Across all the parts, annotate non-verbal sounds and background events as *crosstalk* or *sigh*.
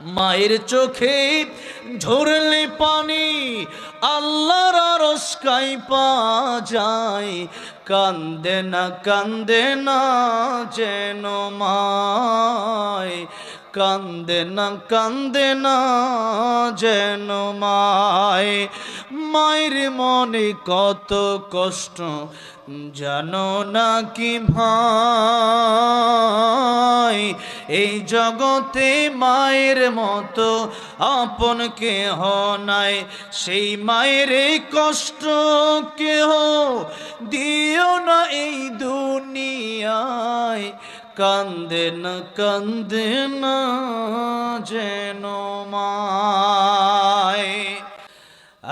মায়ের চোখে ঝরলে পানি, আল্লাহর রসকাই পা যায়। কান্দে না কান্দে না যেন মায়। কান্দে না কান্দে না যেন মায়। মায়ের মনে কত কষ্ট, জানো না কি ভাই? এই জগতে মায়ের মতো আপন কেহ নাই, সেই মায়ের কষ্ট কেহ দিও না এই দুনিয়ায়। কান্দে না কান্দে না যেন মায়।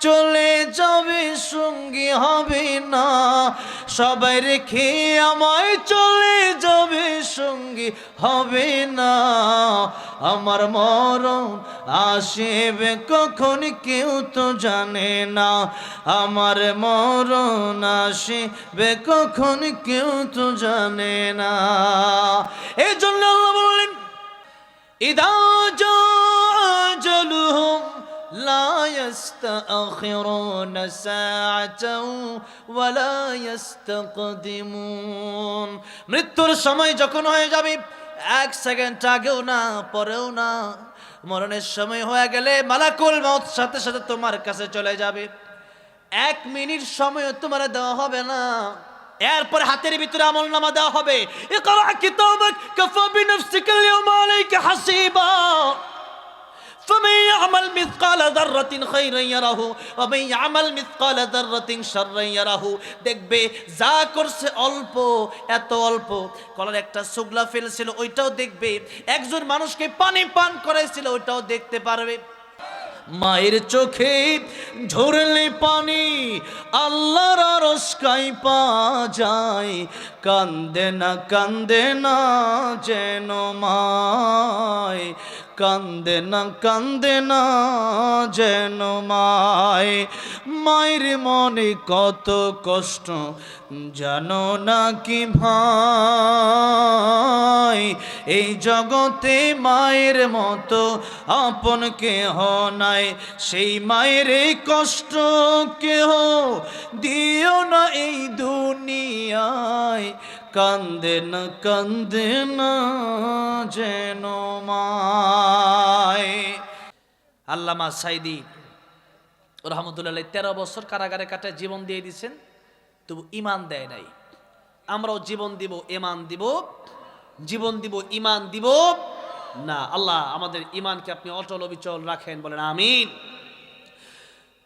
চলে যাবে, সঙ্গী হবে না। সবাই রেখে আমায় চলে যাবে, সঙ্গী হবে না। আমার মরণ আসিবে কখন কেউ তো জানে না। আমার মরণ আসিবে কখন কেউ তো জানে না। يستأخرون ساعة ولا يستقدمون মৃত্যুর সময় যখন হয়ে যাবে এক সেকেন্ড আগেও না পরেও না মরণের সময় হয়ে গেলে মালাকুল মত সাথে সাথে তোমার কাছে চলে যাবে এক মিনিট সময় তোমার দেওয়া হবে না এরপর হাতের ভিতরে আমল নামা দেওয়া হবে فمن يعمل مثقال ذرة خيرا يره ومن يعمل مثقال ذرة شرا يره দেখবে যা করছে অল্প এত অল্প কলার একটা সুগলা ফেলছিল ওইটাও দেখবে একজন মানুষকে পানি পান করাইছিল ওইটাও দেখতে পারবে মায়ের চোখে ঝরলে পানি আল্লাহর রস্কাই পা যায় কান্দে না কান্দে না যেন মায় কান্দে না কান্দে না যেন মায়। মায়ের মনে কত কষ্ট, জানো না কি ভাই? এই জগতে মায়ের মতো আপন কেহ নাই। সেই মায়ের এই কষ্ট কেহ দিও না এই দুনিয়ায়। কান্দে না কান্দে না যেন মায়। আল্লামা সাইদি রহমতুল্লাহ তেরো বছর কারাগারে কাটায় জীবন দিয়ে দিয়েছেন তবু ইমান দেয় নাই। আমরাও জীবন দিব ইমান দিব, জীবন দিব ইমান দিব। না, আল্লাহ আমাদের ইমানকে আপনি অটল অবিচল রাখেন, বলেন আমিন।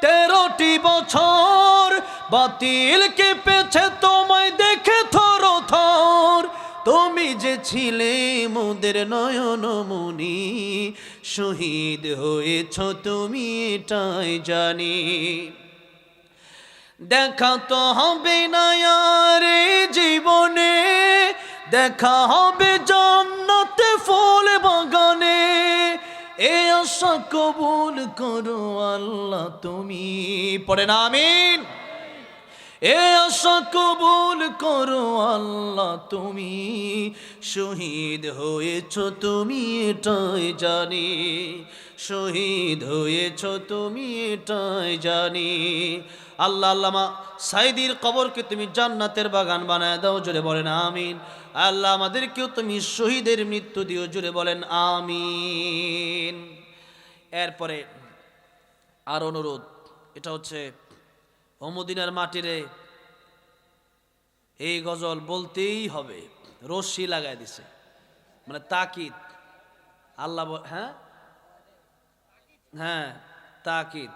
তেরোটি বছর বাতিল কেঁপেছে তোমায় দেখে থর থর। তুমি যে ছিলে মোদের নয়ন মুনি শহীদ হয়েছ তুমি এটাই জানি। দেখা তো হবে না আর জীবনে, দেখা হবে আশা কবুল করো আল্লাহ তুমি। পড়ে না, আমিন। এ আশা কবুল করো আল্লাহ তুমি। শহীদ হয়েছ তুমি, এটাই জানি। শহীদ হয়েছ তুমি, এটাই জানি। আল্লাহ আল্লামা সাইদির কবরকে তুমি জান্নাতের বাগান বানায় দাও, জোরে বলেন, আমিন। আল্লাহ আমাদেরকেও তুমি শহীদের মৃত্যু দিও, জোরে বলেন, আমিন। এরপরে আর অনুরোধ, এটা হচ্ছে অমদিনার মাটিরে এই গজল বলতেই হবে, রশ্মি লাগাই দিছে। মানে তাকিদ, আল্লাহ হ্যাঁ? হ্যাঁ তাকিদ।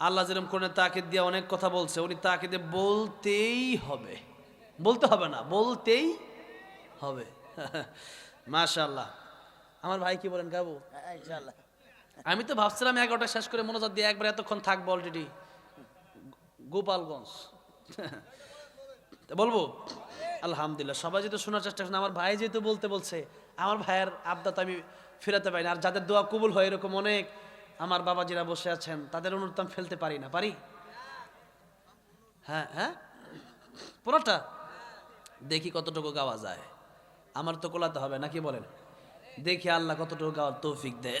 আল্লাহ যেরকম করে তাকিদ দিয়ে অনেক কথা বলছে, উনি তাকিদে বলতেই হবে। বলতে হবে না, বলতেই হবে। *laughs* মাশাল্লাহ আমার ভাই কি বলেন, গাবো? ইনশাআল্লাহ। আমি তো ভাবছিলাম এগারোটা শেষ করে মনোজাত দিয়ে একবার এতক্ষণ থাকব অলরেডি গোপালগঞ্জ। বলব? আলহামদুলিল্লাহ, সবাই যেহেতু শোনার চেষ্টা করছেন আমার ভাই যেহেতু বলতে বলছে, আমার ভাইয়ের আবদাত আমি ফেরাতে পারি না। আর যাদের দোয়া কবুল হয় এরকম অনেক, আমার বাবাজিরা বসে আছেন, তাদের অনুরোধ আমি ফেলতে পারি না। পারি? হ্যাঁ হ্যাঁ? পুরোটা? দেখি কতটুকু গাওয়া যায়। আমার তো কোলাতে হবে, নাকি বলেন? দেখি আল্লাহ কতটুকু গাওয়ার তৌফিক দেয়।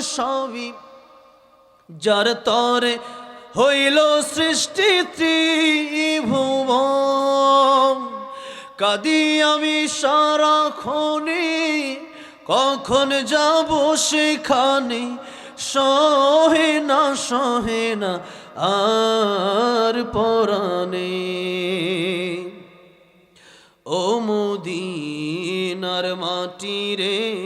সবই যার তরে হইল সৃষ্টি ত্রিভুবন। কাদি আমি সারাক্ষণে কখন যাব সেখানে? সহে না সহে না, আর পরাণে। ও মুদিনার মাটি রে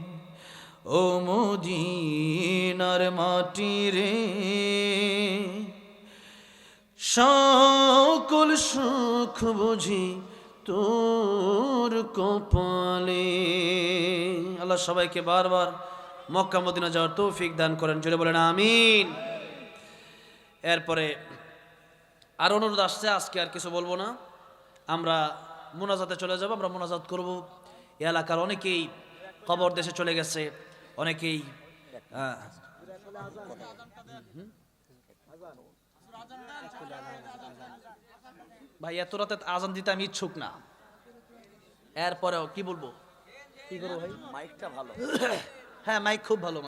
ও মদিনার মাটি রে সকল সুখ বুঝি তোর কপালে। আল্লাহ সবাইকে বারবার মক্কা মদিনা যাওয়ার তৌফিক দান করেন, জোরে বলেন আমিন। এরপরে আর অনুরোধ আসছে, আজকে আর কিছু বলব না। আমরা মোনাজাতে চলে যাব, আমরা মোনাজাত করব। এলাকার অনেকেই খবর দেশে চলে গেছে। অনেকেই ভাই এত রাতে আজান দিতে আমি ইচ্ছুক না। এরপরেও কি বলব? কি করব ভাই? মাইকটা ভালো হ্যাঁ মাইক খুব ভালো।